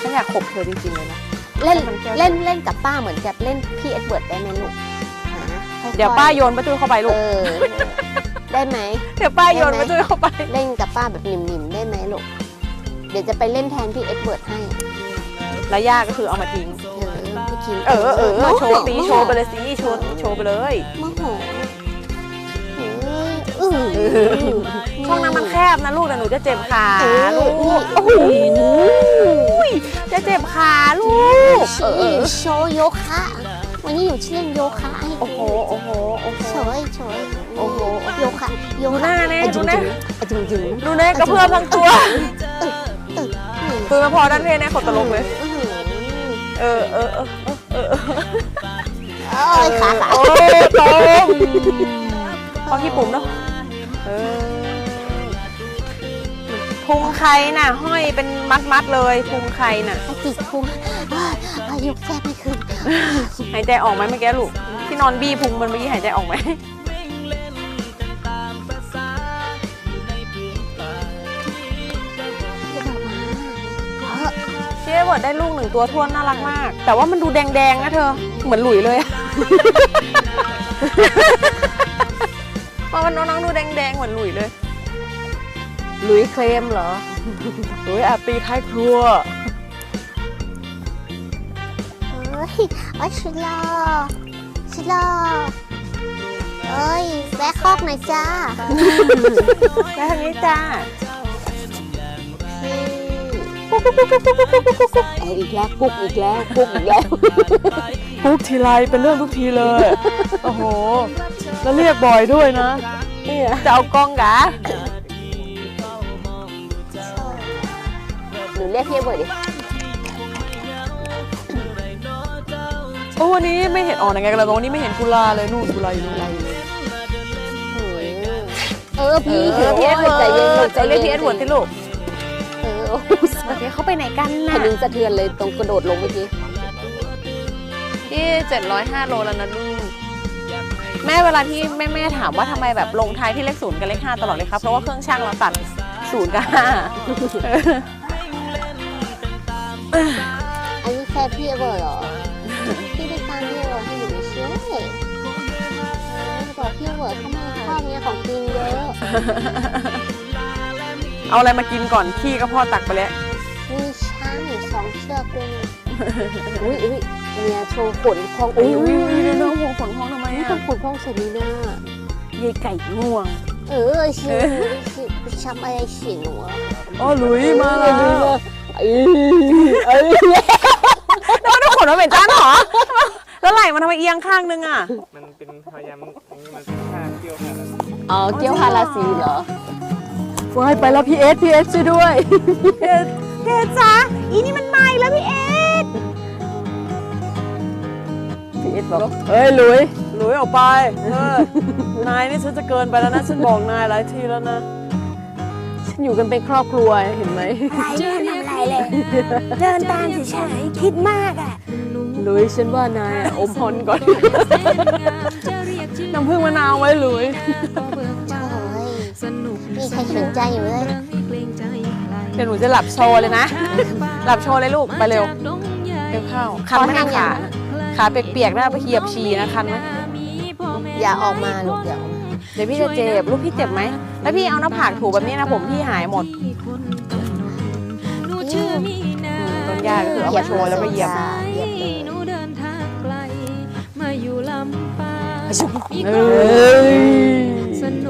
ฉันอยากขบเธอจริงๆเลยนะเล่นมันแก้วเล่นเล่นกับป้าเหมือนกับเล่นพี่เอ็ดเวิร์ดได้ไหมลูกหาค่อๆเดี๋ยวป้าโยนประตูเข้าไปลูเอกอได้ไหมเดี๋ยวป้าโยนประตูเข้าไป เล่นกับป้าแบบหนิ่มๆได้ไหมลูกเดี๋ยวจะไปเล่นแทนพี่เอ็ดเวิร์ดให้ แล้วย่าก็คือเอามาทิ้งเออพี่คิมเออเออโมโชว์ตีโชว์ไปเลยสิโชว์โชว์ไปเลยโมโหเอออื้อ ช่องนั้นมันแคบนะลูกแต่หนูจะเจ็บขาเออลูกนี่โอ้โหจะเจ็บขาลูกเออเออโชว์โยคะวันนี้อยู่ที่เล่นโยคะให้โอ้โหโอ้โหโอ้โหเฉยเฉยโอ้โหโยคะโยดูคะหน้าแน่อะดูจึงแน่จึงอะจึงจึงดูแน่กระเพื่อมทั้งตัวเออปืนมาพอด้านเพแน่ขดตลกเลยอื้อหือเออเออเออเออเออเอ้ยขาขาโอ้ตมพอขี้ปุ่มเนาะ พุงใครน่ะ ห้อยเป็นมัดมัดๆเลยพุงใครน่ะไอ้จิกพุงเอ้ยอายุแทบไม่ขึ้นหายใจออกไหมเมื่อกี้ลูกที่นอนบี้พุงมันเมื่อกี้หายใจออกไหมเออเชี่ยเวิร์ดได้ลูกหนึ่งตัวท้วนน่ารักมาก แต่ว่ามันดูแดงๆนะเธอ เหมือนหลุยเลยอะพอมันน้องๆดูแดงๆเหมือนหลุยเลย หลุยเคลมเหรอหลุยแอบตีท้ายครัวเอ้ยเอ้ยชิลอชิลอเอ้ยแวะคอกหน่อยจ้าแล้วทางนี้จ้าเอาอีกแล้วกุ๊กอีกแล้วกุ๊กอีกแล้วทุกทีไรเป็นเรื่องทุกทีเลย โอ้โห แล้วเรียกบ่อยด้วยนะเนี่ยจะเอากล้องกะ เรียกพี่เบิร์ดดิโอ้วันนี้ไม่เห็นอ๋อยังไงกันแล้ววันนี้ไม่เห็นกุลาเลยนู่นกุลาอยู่นู่นเออพี่เออพี่เอ็ดเวิร์ดใจเย็นลูกจะเรียกพี่เอ็ดเวิร์ดที่ลูกเออโอ้โหเดี๋ยวเขาไปไหนกันแผ่น่ะนดินสะเทือนเลยตรงกระโดดลงเมื่อกี้ที่705โลแล้วนะลูกแม่เวลาที่แม่แม่ถามว่าทำไมแบบลงท้ายที่เลขศูนย์กับเลขห้าตลอดเลยครับเพราะว่าเครื่องช่างเราตัดศูนย์กับห้า อันนี้แค่พี่เบิร์ดเหรอ พี่ไปตามพี่เบิร์ดให้หนูไปช่วยเออบอกพี่เบิร์ดเขาไม่ชอบเนี่ยของกินเยอะเอาอะไรมากินก่อนขี้ก็พ่อตักไปแล้ว มีช้างอยู่สองเชือกด้วยนะอุ้ยอุ้ยเนี่ยโชว์ขนพองอุ้ยอุ้ยอุ้ยเดี๋ยวอุ้น้อยงหัวขนพองทำไมนี่อะต้องขนพองใส่นี่นะยายไก่ง่วง เออชิชิทำอะไรเสียงหนูอะอ๋อหลุยมาแล้ว เอ้ยเอ้ยแล้วมันขนมาเป็นจ้านเหรอ แล้วไหล่มันทำไมเอียงข้างนึงอะ มันเป็นพยายามอันนี้มันเป็นท่าเกี่ยวกันอ๋อเกี้ยวพาราสีเหรอวายไปแล้วพี่เอสพี่เอสช่วยด้วยพีเอสพี่เอจ้าอีนี่มันไม่แล้วพี่เอสพี่เอสบอกเฮ้ยหลุย หลุยออกไปเออนายนี่ฉันจะเกินไปแล้วนะฉันบอกนายหลายทีแล้วนะ ฉันอยู่กันเป็นครอบครัวเห็นไหม อะไรเนี่ยทำอะไร เลย เดินตามเฉยๆคิดมากอะหลุยฉันว่านายอะอมพรก่อน น้ำผึ้งมะนาวไว้หลุยโอ้ยมีใครสนใจอยู่เลยเดี๋ยวหนูจะหลับโชว์เลยนะ หลับโชว์เลยลูก ไปเร็วเร็วเข้าคันไหมนะขาขาเปียกๆได้ไปเหยียบฉี่นะคันไหมอย่าออกมาลูกอย่าออกมาเดี๋ยวพี่จะเจ็บลูกพี่เจ็บไหม แล้วพี่เอาหน้าผากถูแบบนี้นะผมพี่หายหมด ต้นยาก็คือเอามาโชว์แล้วก็เหยียบเหยียบเลยเอ้ย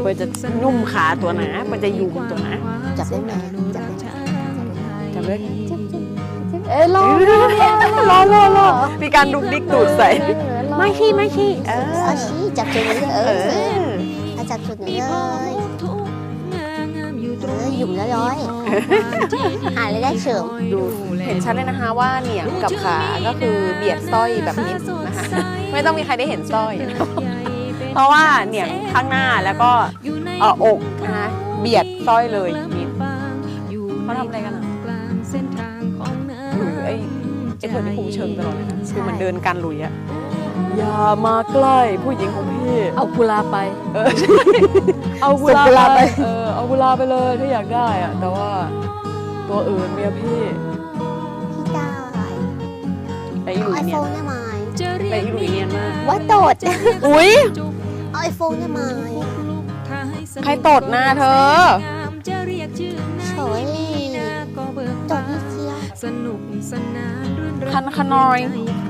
เพื่อจะนุ่มขาตัวหนาเพื่อจะยุงตัวหนาจับได้ไหมจับได้ไหมจับเลยเอ้ยรอรอรอรอมีการดุกดิกดูดใส่ไม่ขี้ไม่ขี้เออเอาชี้จับจุดนี้เลยเอเอออเอาจับจุดนี้เลยเออหยุ่มแล้วร้อย หาเลยได้เฉิมดูเห็นชัดเลยนะคะว่าเหนียงกับขาก็คือเบียดสร้อยแบบมิดนะคะไม่ต้องมีใครได้เห็นสร้อย เพราะว่าเหนียงข้างหน้าแล้วก็เอออกนะคะเบียดสร้อยเลยมิดเขาทำอะไรกันอะหลุยไอ้ไอ้คนที่คุมเชิงตลอดเลยนะคือมันเดินกันหลุยอะ อย่ามาใกล้ผู้หญิงของพี่ เอากุลาไป เออ เอากุส่งกุลาลาไป ไปเออเอากุลาไปเลยถ้าอยากได้อะแต่ว่าตัวอื่นเมียพี่พี่ดาไอเนีโฟยนนได้ไหมแต่อีหลุยเนียนมากว่าโตดอุ้ยเอาไอโฟนได้ไหมใครตดหน้าเธอเฉยตดนิดเดียวสนุกสนานรื่นเริงคันขนอยใ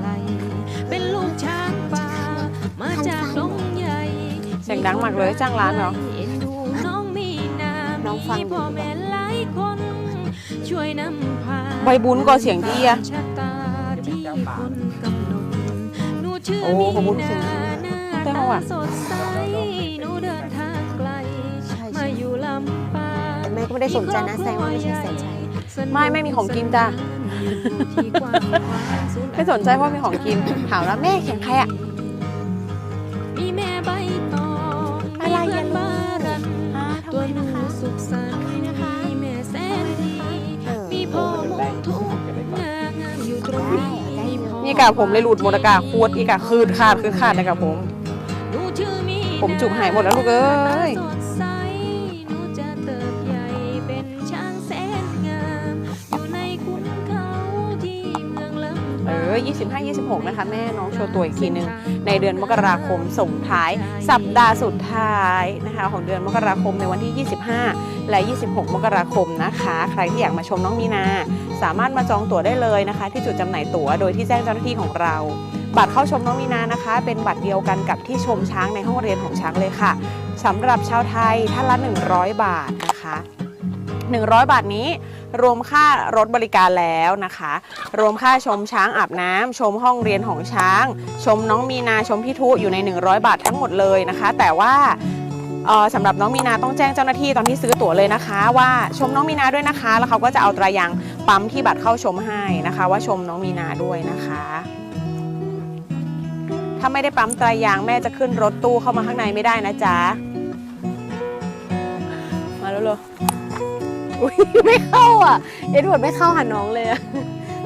คร เป็นลูกช้างป่า มาจากดงใหญ่เสียงดังมากเลยจ้างร้านเหรอเอ็นดูน้องมีนาน้องฟังอยู่พ่อแม่หลายคน ช่วยนำพาใบบุญก็เสียงดีอะชะตาที่คนกำหนดหนูชื่อโอ้มีขอบคุณนาเสียงดีหน้าแต่ตาเขาอะสดใสหนูเดินทางไกล ใช่มาใช่อยู่ลำปาง แต่แม่ก็ไม่ได้สนใจนะแสดงว่าไม่ใช่แสนชัย ไม่ไม่มีของกินจ้ะ ไม่สนใจเพราะมีของกินถามแล้วแม่เขียนใครอะมีแม่ใบตองอะไรมีเพื่อนบารันตัวหนูสุขสันต์มีแม่แสนดีมีพ่อมุกทุกงามอยู่ตรงนี้ได้ได้พ่อนี่กะผมเลยหลุดหมดกาศขวดอีกะคืดขาดคือขาดนะครับผม ผมจุกหายหมดแล้วลูกเอ้ยำเอปางอ25 26 นะคะ แม่น้องโชว์ตัวอีกทีหนึ่งในเดือนมกราคมส่งท้าย สัปดาห์สุดท้ายนะคะ ของเดือนมกราคมในวันที่ 25 และ 26 มกราคมนะคะ ใครที่อยากมาชมน้องมีนา สามารถมาจองตั๋วได้เลยนะคะ ที่จุดจำหน่ายตั๋วโดยที่แจ้งเจ้าหน้าที่ของเราบัตรเข้าชมน้องมีนานะคะ เป็นบัตรเดียวกันกับที่ชมช้างในห้องเรียนของช้างเลยค่ะสำหรับชาวไทยท่านละ 100 บาทนะคะ 100 บาทนี้ รวมค่ารถบริการแล้วนะคะ รวมค่าชมช้างอาบน้ำชมห้องเรียนของช้าง ชมน้องมีนาชมพี่ทุอยู่ใน 100 บาททั้งหมดเลยนะคะ แต่ว่าสำหรับน้องมีนาต้องแจ้งเจ้าหน้าที่ตอนที่ซื้อตั๋วเลยนะคะ ว่าชมน้องมีนาด้วยนะคะ แล้วเขาก็จะเอาตรายางปั๊มที่บัตรเข้าชมให้นะคะ ว่าชมน้องมีนาด้วยนะคะถ้าไม่ได้ปั๊มตรายางแม่จะขึ้นรถตู้เข้ามาข้างในไม่ได้นะจ๊ะ มาแล้วเลย อุ๊ยไม่เข้าอะ เอ็ดเวิร์ดไม่เข้าหาน้องเลยอะ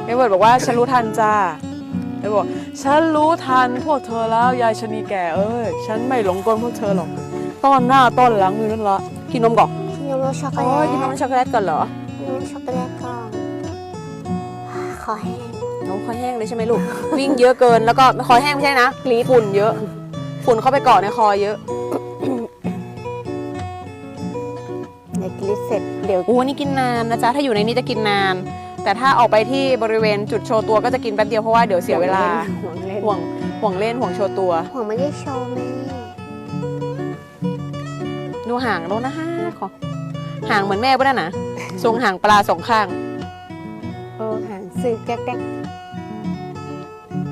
เอเวิร์ดบอกว่าฉันรู้ทันจ้าเอเวิร์ดบอกฉันรู้ทันพวกเธอแล้วยายชะนีแก่เอ้ยฉันไม่หลงกลพวกเธอหรอกต้อนหน้าต้อนหลังอยู่นั่นละกินนมก่อนกินนมรสช็อกโกโอ้แลยตกินนมช็อกโกแลตก่อนเหรอกินนมช็อกโกแลตก่อนขอแห้งนมคอแห้งเลยใช่ไหมลูก วิ่งเยอะเกินแล้วก็คอแห้งไม่ใช่นะกรีดฝุ่นเยอะ ฝุ่นเข้าไปเกาะในคอเยอะ เดี๋ยวกลิดเสร็จเดี๋ยวโอ้นี่กินนานนะจ๊ะถ้าอยู่ในนี้จะกินนาน แต่ถ้าออกไปที่บริเวณจุดโชว์ตัวก็จะกินแป๊บเดียวเพราะว่าเดี๋ยวเสียเวลาห่วงเล่นห่วงห่วงเล่นห่วงโชว์ตัว ห่วงไม่ได้โชว์แม่ดูห่างแล้วนะฮะขอห่างเหมือนแม่ป่ะนั่นนะทรงห่างปลาสองข้างเออหางซื้อแก๊กแก๊ก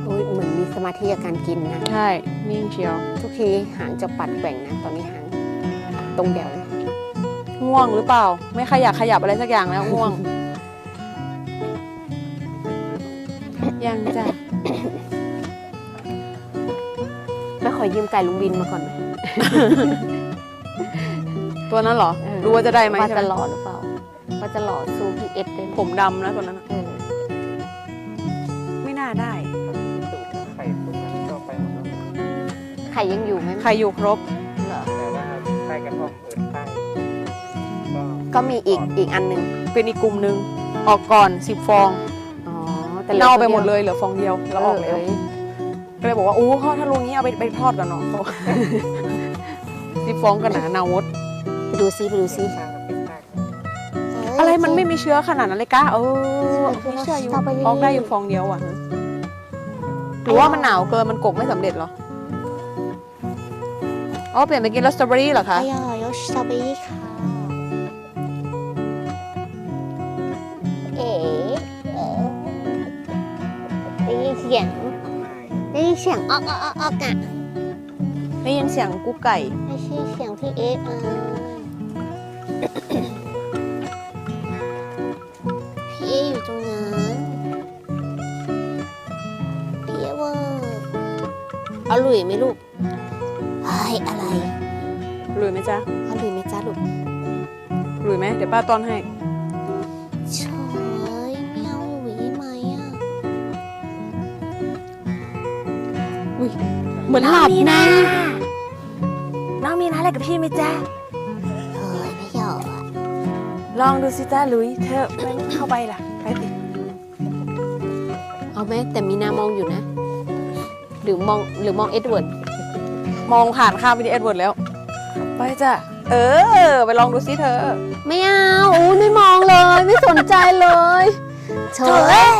โอ้ยเหมือนมีสมาธิกับการกินนะ ใช่ นิ่งเชียว ทุกทีหางจะปัดแกว่งนะ ตอนนี้หางตรงเดียวเลย ง่วงหรือเปล่า ไม่ขยับขยับอะไรสักอย่างแล้วง่วง ยังจ้ะไม่ขอยืมไก่ลุงบินมาก่อนไหมตัวนั้นเหรอเออรู้ว่าจะได้ไหมว่าใช่ไหจะมหล่อหรือเปล่าว่าจะหล่อสู้พี่เอสได้ไหมผมดำนะตัวนั้นน่ะเออไม่น่าได้ สูงไข่พวกนั้นก็ไปหมดแล้วไข่ยังอยู่ไหมใครอยู่ครบ เหรอแต่ว่าใต้กระท่อมเอิดใต้ ก็ก็มีอีกอีกอันหนึ่งเป็นอีกกลุ่มหนึ่งออกก่อนสิบฟองอ๋อแต่หลือเน่าไปตัวหมดเลยเหลือฟองเดียวแล้วออกเแล้วก็เลยบอกว่าโอ้พ่อถ้าลุงนี้เอาไปไปทอดกันเนาะเขาบอกสิบฟองกันหนาเนาหมดไปดูซิไปดูซิข้างกับเป็นข้างอะไรมันไม่มีเชื้อขนาดนั้นเลยก้าเออไม่เชื่ออยู่สตรเบอรี่ออกได้อยู่ฟองเดียวอะหรือว่ามันหนาวเกินมันกบไม่สำเร็จเหรออ๋อเปลี่ยนไปกินรสสตรอเบอรี่เหรอคะอร่อยรสสตรอเบอรี่ค่ะ เสียงได้ยินเสียงออกออกออกออกอะได้ยินเสียงกุ๊กไก่ ไม่ใช่เสียงพี่เอสเออพี่เออยู่ตรงนั้นพี่เอเวอร์เอาหลุยไหมลูกเฮ้ยอะไรหลุยไหมจ๊ะเอาหลุยไหมจ้าลูกหลุยไหมเดี๋ยวป้าต้อนให้ เหมือนหลับนะน้องมีนะอะไรกับพี่ไหมจ๊ะเฮ้ยไม่หยอกอะลองดูสิจ้าหลุย เธอไม่เข้าไปล่ะ ไปสิเอาเอาไหมแต่มีนามองอยู่นะ หรือมองหรือมองเอ็ดเวิร์ดมองผ่านข้ามไปที่เอ็ดเวิร์ดแล้ว ไปจ้ะ เออ ไปลองดูซิเธอ ไม่เอาอู้ไม่มองเลย ไม่สนใจเลยเฉย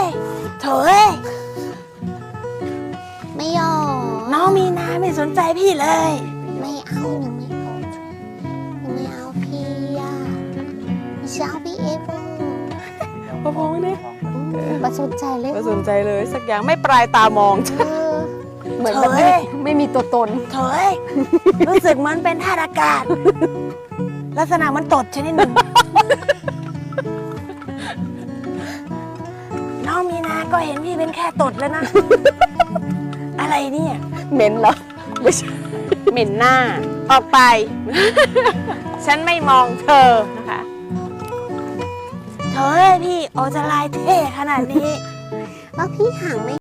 เธอเอ้ย องมีนาไม่สนใจพี่เลย ไม่เอาหนูไม่เอาหนูไม่เอาพี่อะหนูจะเอาพี่เอฟเวอร์พอพองเนี่ยประสนใจเลยไม่สนใจเลยสักอย่างไม่ปลายตามอง เออเหมือนแบบเฉยไม่ไม่มีตัวตน เถอยรู้สึกมันเป็นธาตุอากาศ ลักษณะมันตดชนิดหนึ่งน้องมีนาก็เห็นพี่เป็นแค่ตดแล้วนะ อะไรเนี่ย เหม็นเหรอไม่ใช่เหม็นหน้า ออกไป ฉันไม่มองเธอนะคะเธอพี่โอจะลายเท่ขนาดนี้ว่าพี่หางไม่